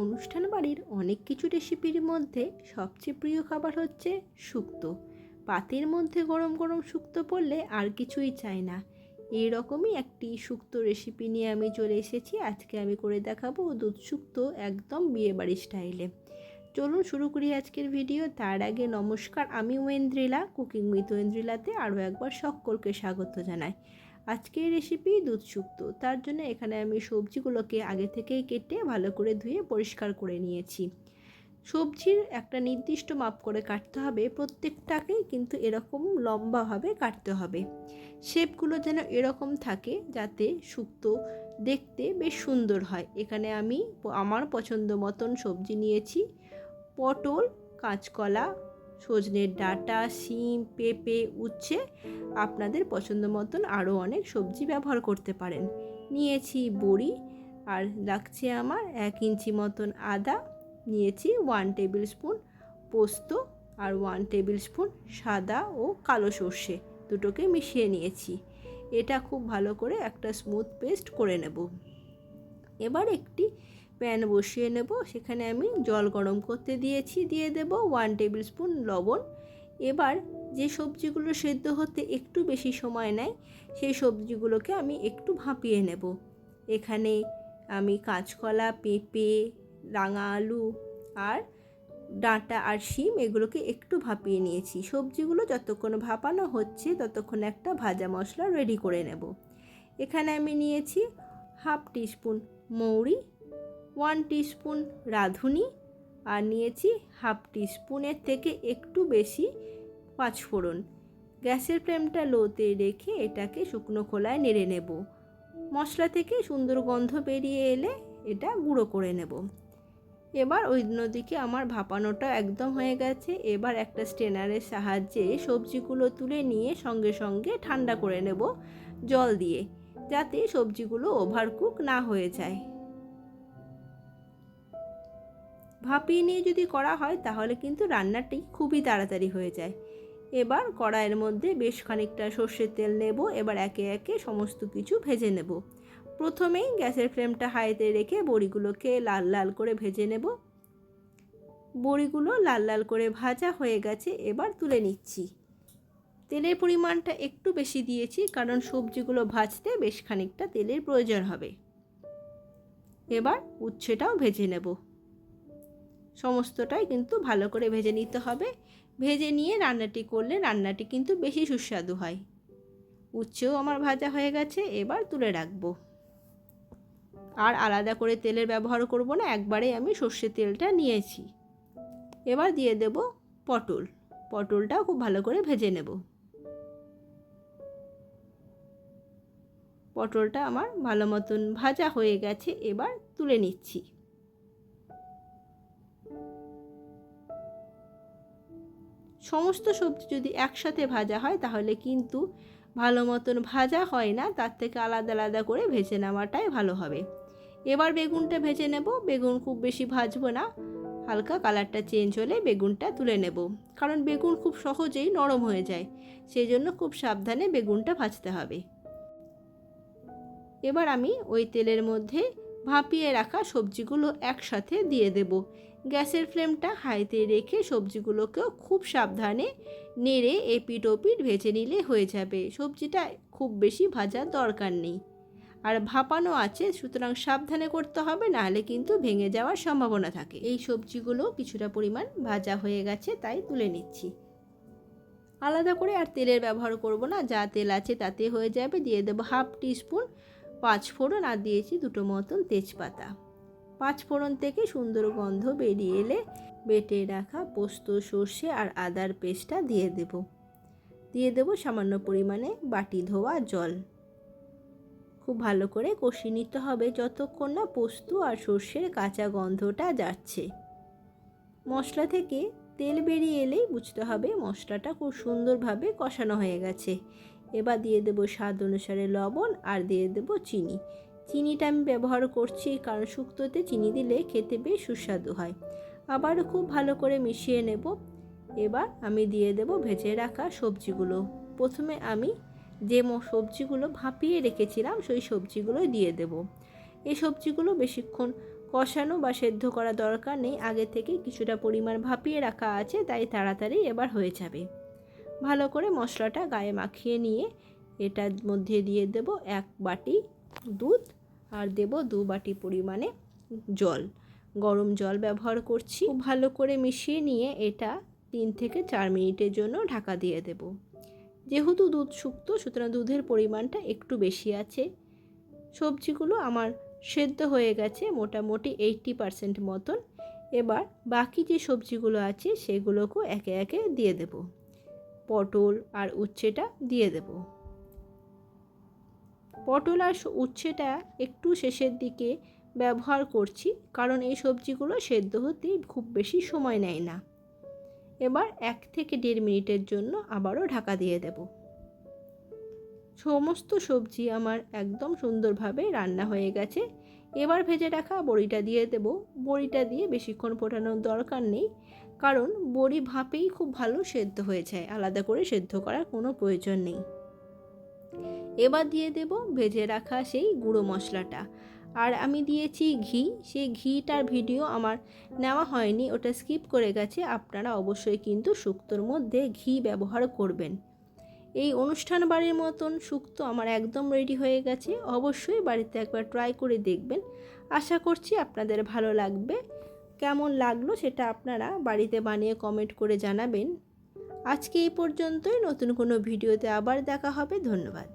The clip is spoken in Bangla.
অনুষ্ঠান বাড়ির অনেক কিছু রেসিপির মধ্যে সবচেয়ে প্রিয় খাবার হচ্ছে শুক্তো। পাতের মধ্যে গরম গরম শুক্তো পড়লে আর কিছুই চাই না। এই রকমই একটি শুক্তো রেসিপি নিয়ে আমি চলে এসেছি। আজকে আমি করে দেখাবো দুধ শুক্তো একদম বিয়েবাড়ি স্টাইলে চলুন শুরু করি আজকের ভিডিও তার আগে নমস্কার, আমি ওয়েন্দ্রিলা কুকিং উইথ ওয়েন্দ্রিলাতে আরও একবার সকলকে স্বাগত জানাই। আজকের রেসিপি দুধ শুক্তো তার জন্য এখানে আমি সবজিগুলোকে আগে থেকেই কেটে ভালো করে ধুয়ে পরিষ্কার করে নিয়েছি। সবজির একটা নির্দিষ্ট মাপ করে কাটতে হবে। প্রত্যেকটাকেই কিন্তু এরকম লম্বাভাবে কাটতে হবে। শেপগুলো যেন এরকম থাকে যাতে শুক্তো দেখতে বেশ সুন্দর হয়। এখানে আমি আমার পছন্দ মতন সবজি নিয়েছি। পটল, কাঁচকলা সজনের ডাটা, শিম, পেঁপে, উচ্ছে আপনাদের পছন্দ মতন আরও অনেক সবজি ব্যবহার করতে পারেন। নিয়েছি বড়ি আর লাগছে আমার এক ইঞ্চি মতন আদা। নিয়েছি ওয়ান টেবিল স্পুন পোস্ত আর ওয়ান টেবিল স্পুন সাদা ও কালো সর্ষে। দুটোকে মিশিয়ে নিয়েছি। এটা খুব ভালো করে একটা স্মুথ পেস্ট করে নেব। এবার একটি প্যান বসিয়ে নেব। সেখানে আমি জল গরম করতে দিয়েছি, দিয়ে দেব ওয়ান টেবিল স্পুন লবণ। এবার যে সবজিগুলো সেদ্ধ হতে একটু বেশি সময় নেয়, সেই সবজিগুলোকে আমি একটু ভাপিয়ে নেব। এখানে আমি কাঁচকলা, পেঁপে, রাঙা আলু আর ডাঁটা আর শিম এগুলোকে একটু ভাপিয়ে নিয়েছি। সবজিগুলো যতক্ষণ ভাপানো হচ্ছে ততক্ষণ একটা ভাজা মশলা রেডি করে নেব। এখানে আমি নিয়েছি হাফ টিস্পুন মৌরি ওয়ান টিস্পুন রাঁধুনি আর নিয়েছি হাফ টিস্পুনের থেকে একটু বেশি পাঁচফোড়ন গ্যাসের ফ্লেমটা লোতে রেখে এটাকে শুকনো খোলায় নেড়ে নেব। মশলা থেকে সুন্দর গন্ধ বেরিয়ে এলে এটা গুঁড়ো করে নেব। এবার ওই নদীকে আমার ভাপানোটা একদম হয়ে গেছে। এবার একটা স্টেনারের সাহায্যে সবজিগুলো তুলে নিয়ে সঙ্গে সঙ্গে ঠান্ডা করে নেব জল দিয়ে, যাতে সবজিগুলো ওভারকুক না হয়ে যায়। ভাপিয়ে নিয়ে যদি করা হয়, তাহলে কিন্তু রান্নাটি খুবই তাড়াতাড়ি হয়ে যায়। এবার কড়াইয়ের মধ্যে বেশ খানিকটা সর্ষের তেল নেব, এবার একে একে সমস্ত কিছু ভেজে নেব। প্রথমেই গ্যাসের ফ্লেমটা হাইতে রেখে বড়িগুলোকে লাল লাল করে ভেজে নেব। বড়িগুলো লাল লাল করে ভাজা হয়ে গেছে, এবার তুলে নিচ্ছি। তেলের পরিমাণটা একটু বেশি দিয়েছি, কারণ সবজিগুলো ভাজতে বেশ খানিকটা তেলের প্রয়োজন হবে। এবার উচ্ছেটাও ভেজে নেব। সমস্তটাই কিন্তু ভালো করে ভেজে নিতে হবে। ভেজে নিয়ে রান্নাটি করলে রান্নাটি কিন্তু বেশি সুস্বাদু হয়। উচ্ছেও আমার ভাজা হয়ে গেছে, এবার তুলে রাখব। আর আলাদা করে তেলের ব্যবহার করব না, একবারে আমি সর্ষের তেলটা নিয়েছি। এবার দিয়ে দেব পটল। পটলটাও খুব ভালো করে ভেজে নেব। পটলটা আমার ভালো মতন ভাজা হয়ে গেছে, এবার তুলে নিচ্ছি। সমস্ত সবজি যদি একসাথে ভাজা হয়, তাহলে কিন্তু ভালো মতন ভাজা হয় না। তার থেকে আলাদা আলাদা করে ভেজে নেওয়াটাই ভালো হবে। এবার বেগুনটা ভেজে নেব। বেগুন খুব বেশি ভাজবো না। হালকা কালারটা চেঞ্জ হলে বেগুনটা তুলে নেব। কারণ বেগুন খুব সহজেই নরম হয়ে যায়। সেই জন্য খুব সাবধানে বেগুনটা ভাজতে হবে। এবার আমি ওই তেলের মধ্যে ভাপিয়ে রাখা সবজিগুলো একসাথে দিয়ে দেব। গ্যাসের ফ্লেমটা হাইতে রেখে সবজিগুলোকেও খুব সাবধানে নেড়ে এপিট ওপিট ভেজে নিলে হয়ে যাবে। সবজিটা খুব বেশি ভাজার দরকার নেই। আর ভাপানো আছে, সুতরাং সাবধানে করতে হবে, নাহলে কিন্তু ভেঙে যাওয়ার সম্ভাবনা থাকে। এই সবজিগুলো কিছুটা পরিমাণ ভাজা হয়ে গেছে, তাই তুলে নিচ্ছি। আলাদা করে আর তেলের ব্যবহার করব না, যা তেল আছে তাতে হয়ে যাবে। দিয়ে দেবো হাফ টিস্পুন পাঁচ ফোড়ন আর দিয়েছি দুটো মতন তেজপাতা। পাঁচ ফোড়ন থেকে সুন্দর গন্ধ বেরিয়ে এলে বেটে রাখা পোস্ত, সর্ষে আর আদার পেস্টটা দিয়ে দেব। দিয়ে দেব সামান্য পরিমাণে বাটি ধোয়া জল। খুব ভালো করে কষিয়ে নিতে হবে যতক্ষণ না পোস্ত আর সর্ষের কাঁচা গন্ধটা যাচ্ছে। মশলা থেকে তেল বেরিয়ে এলেই বুঝতে হবে মশলাটা খুব সুন্দরভাবে কষানো হয়ে গেছে। এবার দিয়ে দেব স্বাদ অনুসারে লবণ আর দিয়ে দেব চিনি। চিনিটা আমি ব্যবহার করছি কারণ শুক্তোতে চিনি দিলে খেতে বেশ সুস্বাদু হয়। আবার খুব ভালো করে মিশিয়ে নেব। এবার আমি দিয়ে দেব ভেজে রাখা সবজিগুলো। প্রথমে আমি যে সবজিগুলো ভাপিয়ে রেখেছিলাম সেই সবজিগুলো দিয়ে দেব। এই সবজিগুলো বেশিক্ষণ কষানো বা সেদ্ধ করা দরকার নেই। আগে থেকে কিছুটা পরিমাণ ভাপিয়ে রাখা আছে, তাই তাড়াতাড়ি এবার হয়ে যাবে। ভালো করে মশলাটা গায়ে মাখিয়ে নিয়ে এটার মধ্যে দিয়ে দেব এক বাটি দুধ আর দেব দু বাটি পরিমাণে জল। গরম জল ব্যবহার করছি। ভালো করে মিশিয়ে নিয়ে এটা তিন থেকে চার মিনিটের জন্য ঢাকা দিয়ে দেব। যেহেতু দুধ শুক্তো, সুতরাং দুধের পরিমাণটা একটু বেশি আছে। সবজিগুলো আমার সেদ্ধ হয়ে গেছে মোটামুটি এইটটি পারসেন্ট মতন। এবার বাকি যে সবজিগুলো আছে সেগুলোকেও একে একে দিয়ে দেব। পটল আর উচ্ছেটা দিয়ে দেব। পটল আর উচ্ছেটা একটু শেষের দিকে ব্যবহার করছি, কারণ এই সবজিগুলো সেদ্ধ হতে খুব বেশি সময় নেয় না। এবার এক থেকে দেড় মিনিটের জন্য আবারও ঢাকা দিয়ে দেব। সমস্ত সবজি আমার একদম সুন্দরভাবে রান্না হয়ে গেছে। এবার ভেজে রাখা বড়িটা দিয়ে দেব। বড়িটা দিয়ে বেশিক্ষণ ফোটানোর দরকার নেই। কারণ বড়ি ভাপেই খুব ভালো সেদ্ধ হয়ে যায়। আলাদা করে সেদ্ধ করার কোনো প্রয়োজন নেই। এবার দিয়ে দেব ভেজে রাখা সেই গুঁড়ো মশলাটা। আর আমি দিয়েছি ঘি। সেই ঘিটার ভিডিও আমার নেওয়া হয়নি, ওটা স্কিপ করে গেছে। আপনারা অবশ্যই কিন্তু শুক্তোর মধ্যে ঘি ব্যবহার করবেন। এই অনুষ্ঠান বাড়ির মতন শুক্তো আমার একদম রেডি হয়ে গেছে। অবশ্যই বাড়িতে একবার ট্রাই করে দেখবেন। আশা করছি আপনাদের ভালো লাগবে। কেমন লাগল সেটা আপনারা বাড়িতে বানিয়ে কমেন্ট করে জানাবেন। আজকে এই পর্যন্তই। নতুন কোনো ভিডিওতে আবার দেখা হবে। ধন্যবাদ।